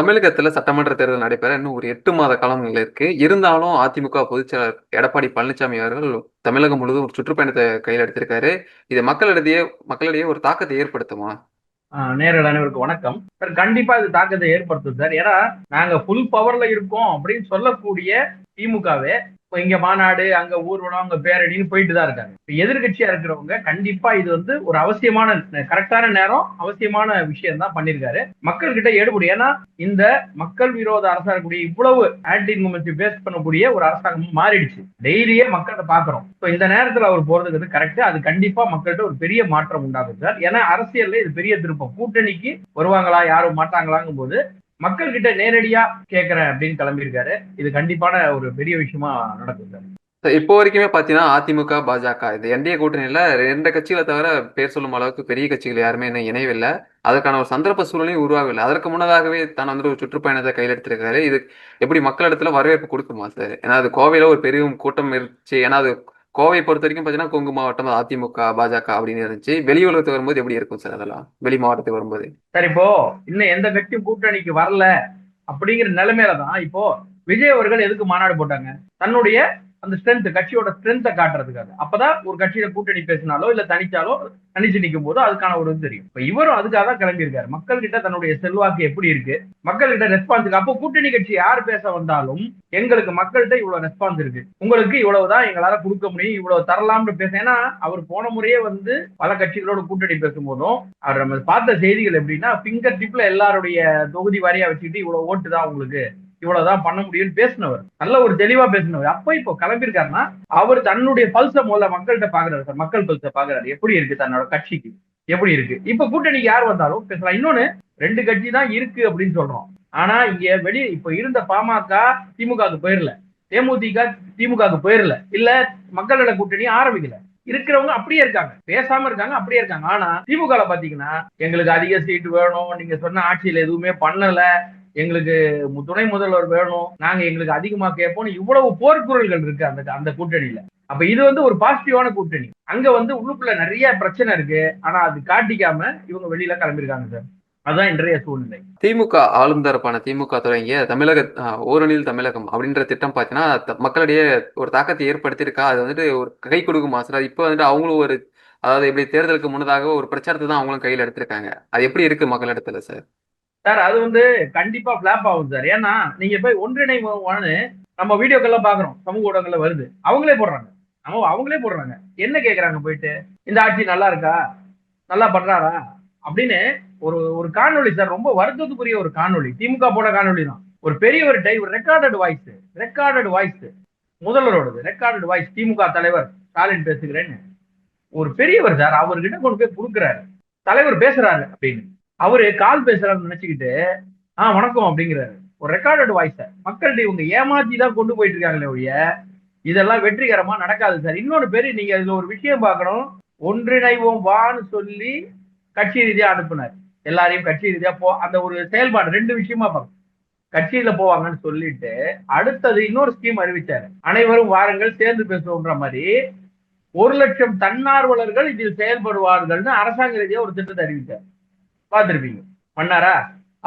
தமிழகத்துல சட்டமன்ற தேர்தல் நடைபெற இன்னும் ஒரு எட்டு மாத காலங்கள் இருக்கு. இருந்தாலும் அதிமுக பொதுச்செயலாளர் எடப்பாடி பழனிசாமி அவர்கள் தமிழகம் முழுவதும் ஒரு சுற்றுப்பயணத்தை கையில் எடுத்திருக்காரு. இது மக்களிடையே மக்களிடையே ஒரு தாக்கத்தை ஏற்படுத்துமா? ஆஹ் அனைவருக்கு வணக்கம். சார் கண்டிப்பா இது தாக்கத்தை ஏற்படுத்தும் சார். ஏன்னா நாங்க ஃபுல் பவர்ல இருக்கோம் அப்படின்னு சொல்லக்கூடிய திமுகவே இங்க மாநாடு அங்க ஊர்வலம் அங்க பேரணின்னு போயிட்டு தான் இருக்காங்க. இப்ப எதிர்கட்சியா இருக்கிறவங்க கண்டிப்பா இது வந்து ஒரு அவசியமான கரெக்டான நேரம் அவசியமான விஷயம் தான் பண்ணிருக்காரு. மக்கள் கிட்ட எடுபடும் ஏன்னா இந்த மக்கள் விரோத அரசா இருக்கக்கூடிய இவ்வளவு ஆன்டி இன்கமென்சி பேஸ் பண்ணக்கூடிய ஒரு அரசாங்கம் மாறிடுச்சு. டெய்லியே மக்கள்கிட்ட பாக்குறோம். இப்போ இந்த நேரத்துல அவர் போறதுக்கு வந்து கரெக்ட் அது கண்டிப்பா மக்கள்கிட்ட ஒரு பெரிய மாற்றம் உண்டாகும் சார். ஏன்னா அரசியல்ல இது பெரிய திருப்பம். கூட்டணிக்கு வருவாங்களா யாரும் மாட்டாங்களாங்கும் போது மக்கள் கிட்ட நேரடியா கேட்கறேன் அப்படின்னு கிளம்பியிருக்காரு. இது கண்டிப்பான ஒரு பெரிய விஷயமா நடக்கும் சார். இப்போ வரைக்குமே பாத்தீங்கன்னா அதிமுக பாஜக இது என்டிஏ கூட்டணியில ரெண்டு கட்சிகளை தவிர பேர் சொல்லும் அளவுக்கு பெரிய கட்சிகள் யாருமே இன்னும் இணையவில்லை. அதற்கான ஒரு சந்தர்ப்ப சூழ்நிலையும் உருவாகவில்லை. அதற்கு முன்னதாகவே தான் வந்து ஒரு சுற்றுப்பயணத்தை கையில் எடுத்திருக்காரு இது எப்படி மக்களிடத்துல வரவேற்பு கொடுக்குமா சார்? ஏன்னா அது கோவையில ஒரு பெரிய கூட்டம் இருந்துச்சு. ஏன்னா அது கோவை பொறுத்த வரைக்கும் பாத்தீங்கன்னா கொங்கு மாவட்டம் அதிமுக பாஜக அப்படின்னு இருந்துச்சு. வெளி உலகத்துக்கு வரும்போது எப்படி இருக்கும் சார் அதெல்லாம்? வெளி மாவட்டத்துக்கு வரும்போது. சார் இப்போ இன்னும் எந்த கட்சியும் கூட்டணிக்கு வரல அப்படிங்கிற நிலைமையில தான் இப்போ விஜய் அவர்கள் எதுக்கு மாநாடு போட்டாங்க? தன்னுடைய அந்த ஸ்ட்ரென்த் கட்சியோட ஸ்ட்ரென்த்தை காட்டுறதுக்காக. அப்பதான் ஒரு கட்சியில கூட்டணி பேசினாலோ இல்ல தனிச்சாலோ தனிச்சு நிற்கும் போதோ அதுக்கான ஒரு இது தெரியும். இப்ப இவரும் அதுக்காக தான் கிளம்பியிருக்காரு. மக்கள் கிட்ட தன்னுடைய செல்வாக்கு எப்படி இருக்கு? மக்கள் கிட்ட ரெஸ்பான்ஸ் அப்போ கூட்டணி கட்சி யார் பேச வந்தாலும் எங்களுக்கு மக்கள்கிட்ட இவ்வளவு ரெஸ்பான்ஸ் இருக்கு. உங்களுக்கு இவ்வளவுதான் எங்களால கொடுக்க முடியும் இவ்வளவு தரலாம்னு பேச ஏன்னா அவர் போன முறையே வந்து பல கட்சிகளோட கூட்டணி பேசும்போதும் அவர் நம்ம பார்த்த செய்திகள் எப்படின்னா பிங்கர் டிப்ல எல்லாருடைய தொகுதி வாரியா வச்சுக்கிட்டு இவ்வளவு ஓட்டு தான் உங்களுக்கு. இவ்வளவுதான் பண்ண முடியும்னு பேசினவர். நல்ல ஒரு தெளிவா பேசினவர். அப்ப இப்போ கிளம்பியிருக்காருன்னா அவர் தன்னுடைய பல்ச முதல்ல மக்கள்கிட்ட பாக்குறாரு சார். மக்கள் பல்ச பாக்குறாரு. எப்படி இருக்கு தன்னோட கட்சிக்கு? எப்படி இருக்கு? இப்ப கூட்டணிக்கு யார் வந்தாலும் பேசலாம். இன்னொன்னு ரெண்டு கட்சி தான் இருக்கு அப்படின்னு சொல்றோம். ஆனா இங்க வெளியே இப்ப இருந்த பாமக திமுகவுக்கு போயிடல தேமுதிக திமுகவுக்கு போயிடல இல்ல மக்களோட கூட்டணி ஆரம்பிக்கல. இருக்கிறவங்க அப்படியே இருக்காங்க. பேசாம இருக்காங்க அப்படியே இருக்காங்க. ஆனா திமுக பாத்தீங்கன்னா எங்களுக்கு அதிக சீட் வேணும். நீங்க சொன்ன ஆட்சியில எதுவுமே பண்ணல. எங்களுக்கு துணை முதல்வர் வேணும். நாங்க எங்களுக்கு அதிகமா கேட்போம் இவ்வளவு போர்க்குரல்கள் இருக்கு அந்த அந்த கூட்டணியில. அப்ப இது வந்து ஒரு பாசிட்டிவான கூட்டணி. அங்க வந்து உள்ளுக்குள்ள நிறைய பிரச்சனை இருக்கு. ஆனா அது காட்டிக்காம இவங்க வெளியில கிளம்பியிருக்காங்க சார். அதுதான் இன்றைய சூழ்நிலை. திமுக ஆளும் தரப்பான திமுக தொடங்கிய தமிழக ஓரணியில் தமிழகம் அப்படின்ற திட்டம் பார்த்தீங்கன்னா மக்களிடையே ஒரு தாக்கத்தை ஏற்படுத்தியிருக்கா. அது வந்துட்டு ஒரு கை கொடுக்கும் சார் இப்போ வந்துட்டு அவங்களும் ஒரு அதாவது இப்படி தேர்தலுக்கு முன்னதாக ஒரு பிரச்சாரத்தை தான் அவங்களும் கையில் எடுத்திருக்காங்க. அது எப்படி இருக்கு மக்களிடத்துல சார்? சார் அது வந்து கண்டிப்பா பிளாப் ஆகும் சார். ஏன்னா நீங்க போய் ஒன்றிணைவானு நம்ம வீடியோக்கெல்லாம் பாக்குறோம். சமூக ஊடகங்கள்ல வருது. அவங்களே போடுறாங்க. நம்ம அவங்களே போடுறாங்க. என்ன கேக்குறாங்க போயிட்டு? இந்த ஆட்சி நல்லா இருக்கா? நல்லா பண்றாரா? அப்படின்னு ஒரு ஒரு காணொலி சார் ரொம்ப வருத்தத்துக்குரிய ஒரு காணொலி திமுக போட காணொலி தான். ஒரு பெரிய ஒரு டை ஒரு ரெக்கார்டட் வாய்ஸ் ரெக்கார்டட் வாய்ஸ் முதல்வரோடது. ரெக்கார்டட் வாய்ஸ் திமுக தலைவர் ஸ்டாலின் பேசுகிறேன்னு. ஒரு பெரியவர் சார் அவர்கிட்ட கொண்டு போய் கொடுக்குறாரு. தலைவர் பேசுறாரு அப்படின்னு. அவரு கால் பேசுறாருன்னு நினைச்சுக்கிட்டு ஆஹ் வணக்கம் அப்படிங்கிறாரு. ஒரு ரெக்கார்டட் வாய்ஸ மக்கள்கிட்ட இவங்க ஏமாத்தி தான் கொண்டு போயிட்டு இருக்காங்களே ஒழிய இதெல்லாம் வெற்றிகரமா நடக்காது சார். இன்னொரு பேரு நீங்க இதுல ஒரு விஷயம் பார்க்கணும். ஒன்றிணைவோம் வான்னு சொல்லி கட்சி ரீதியா அனுப்புனார். எல்லாரையும் கட்சி ரீதியா போ அந்த ஒரு செயல்பாடு ரெண்டு விஷயமா பார்க்கணும். கட்சியில போவாங்கன்னு சொல்லிட்டு அடுத்தது இன்னொரு ஸ்கீம் அறிவிச்சாரு. அனைவரும் வாருங்கள் சேர்ந்து பேசுவோம்ன்ற மாதிரி. ஒரு லட்சம் தன்னார்வலர்கள் இதில் செயல்படுவார்கள்னு அரசாங்க ரீதியா ஒரு திட்டத்தை அறிவித்தார் பார்த்திருப்பீங்க. பண்ணாரா?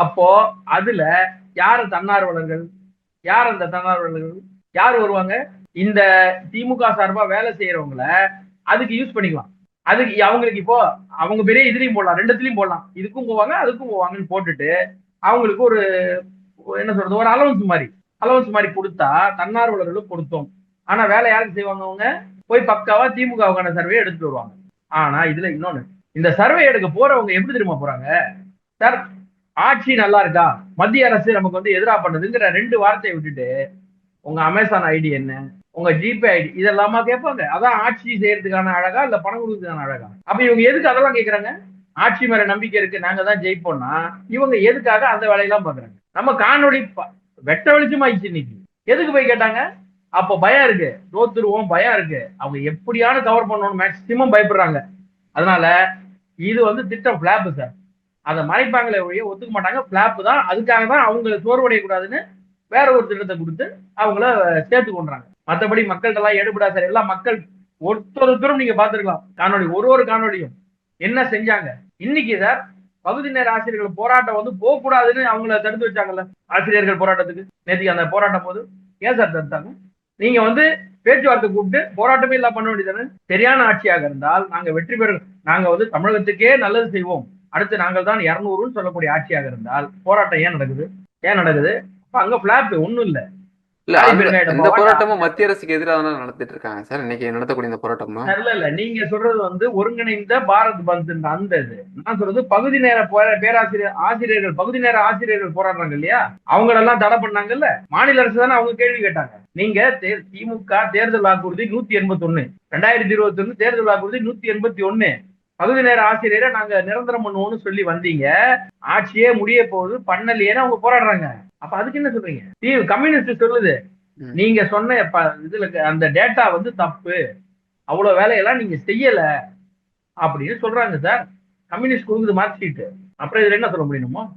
அப்போ அதுல யார் தன்னார்வலர்கள் யார் அந்த தன்னார்வலர்கள் யார் வருவாங்க? இந்த திமுக சார்பா வேலை செய்யறவங்கள அதுக்கு யூஸ் பண்ணிக்கலாம். அதுக்கு அவங்களுக்கு இப்போ அவங்க பெரிய இதுலயும் போடலாம் ரெண்டுத்துலயும் போடலாம். இதுக்கும் போவாங்க அதுக்கும் போவாங்கன்னு போட்டுட்டு அவங்களுக்கு ஒரு என்ன சொல்றது ஒரு அலவன்ஸ் மாதிரி அலவன்ஸ் மாதிரி கொடுத்தா தன்னார்வலர்களும் கொடுத்தோம். ஆனா வேலை யாருக்கு செய்வாங்க அவங்க? போய் பக்காவா திமுகவுக்கான சர்வே எடுத்துட்டு வருவாங்க. ஆனா இதுல இன்னொன்னு இந்த சர்வே எடுக்க போறவங்க எப்படி தெரியுமா போறாங்க? சார் ஆட்சி நல்லா இருக்கா? மத்திய அரசு நமக்கு வந்து எதிரா பண்ணுதுங்கிற ரெண்டு வார்த்தையை விட்டுட்டு உங்க அமேசான் ஐடி என்ன? உங்க ஜிபே ஐடி இதெல்லாமா கேட்பாங்க. அதான் ஆட்சி செய்யறதுக்கான அழகா இல்ல பணம் கொடுக்கறதுக்கான அழகா? அப்ப இவங்க எதுக்கு அதெல்லாம் கேக்குறாங்க ஆட்சி மேல நம்பிக்கை இருக்கு நாங்க தான் ஜெயிப்போம்னா இவங்க எதுக்காக அந்த வேலையெல்லாம் பாக்குறாங்க நம்ம காணொலி வெட்ட வெளிச்சமாயிடுச்சு இன்னைக்கு. எதுக்கு போய் கேட்டாங்க? அப்போ பயம் இருக்கு. தோத்துருவோம் பயம் இருக்கு. அவங்க எப்படியான கவர் பண்ணணும் மேக்சிமம் பயப்படுறாங்க. அதனால இது வந்து திட்டம் பிளாப் சார் அதை மறைப்பாங்களே ஒழிய ஒத்துக்க மாட்டாங்க. பிளாப் தான். அதுக்காக தான் அவங்க சோர்வடையக்கூடாதுன்னு வேற ஒரு திட்டத்தை கொடுத்து அவங்கள சேர்த்து கொண்டாங்க மற்றபடி மக்கள்கிட்ட எல்லாம் எடுபடா சார் எல்லாம் மக்கள் ஒருத்தொருத்தரும் நீங்க பார்த்துருக்கலாம். காணொலி ஒரு ஒரு காணொலியும் என்ன செஞ்சாங்க? இன்னைக்கு சார் பகுதி நேர ஆசிரியர்கள் போராட்டம் வந்து போக கூடாதுன்னு அவங்கள தடுத்து வச்சாங்கல்ல. ஆசிரியர்கள் போராட்டத்துக்கு நேற்று அந்த போராட்டம் போது ஏன் சார் தடுத்தாங்க? நீங்க வந்து பேச்சுவார்த்தை கூப்பிட்டு போராட்டமே இல்லாம பண்ண வேண்டியதானே சரியான ஆட்சியாக இருந்தால் நாங்க வெற்றி பெற நாங்க வந்து தமிழகத்துக்கே நல்லது செய்வோம். அடுத்து நாங்கள் தான் இருநூறுன்னு சொல்லக்கூடிய ஆட்சியாக இருந்தால் போராட்டம் ஏன் நடக்குது? ஏன் நடக்குது? அங்க பிளாப் ஒண்ணும் இல்ல. இல்ல இந்த போராட்டம். போராட்டமும் மத்திய அரசுக்கு எதிராக நடத்திட்டு இருக்காங்க சார்? இன்னைக்கு நடத்தக்கூடிய இந்த போராட்டமும் இல்ல இல்ல நீங்க சொல்றது வந்து ஒருங்கிணைந்த பாரத் பந்த் அந்த இது. நான் சொல்றது பகுதி நேர போரா- பேராசிரியர் ஆசிரியர்கள் பகுதி நேர ஆசிரியர்கள் போராடுறாங்க இல்லையா? அவங்களெல்லாம் தடை பண்ணாங்கல்ல? மாநில அரசு தானே அவங்க கேள்வி கேட்டாங்க. நீங்க திமுக தேர்தல் வாக்குறுதி நூத்தி எண்பத்தி ஒண்ணு ரெண்டாயிரத்தி இருபத்தி ஒண்ணு தேர்தல் வாக்குறுதி நூத்தி எண்பத்தி ஒண்ணு பகுதி நேர ஆசிரியரை நாங்க நிரந்தரம் பண்ணுவோம்னு சொல்லி வந்தீங்க. ஆட்சியே முடிய போகுது. பண்ணலையேன்னு அவங்க போராடுறாங்க. அப்ப அதுக்கு என்ன சொல்றீங்க? தி- கம்யூனிஸ்ட் சொல்லுது. நீங்க சொன்ன இதுல அந்த டேட்டா வந்து தப்பு. அவ்வளவு வேலையெல்லாம் நீங்க செய்யல அப்படின்னு சொல்றாங்க சார். கம்யூனிஸ்ட் கொடுக்குது மார்க் ஷீட் அப்புறம் இதுல என்ன சொல்ல முடியுமோ?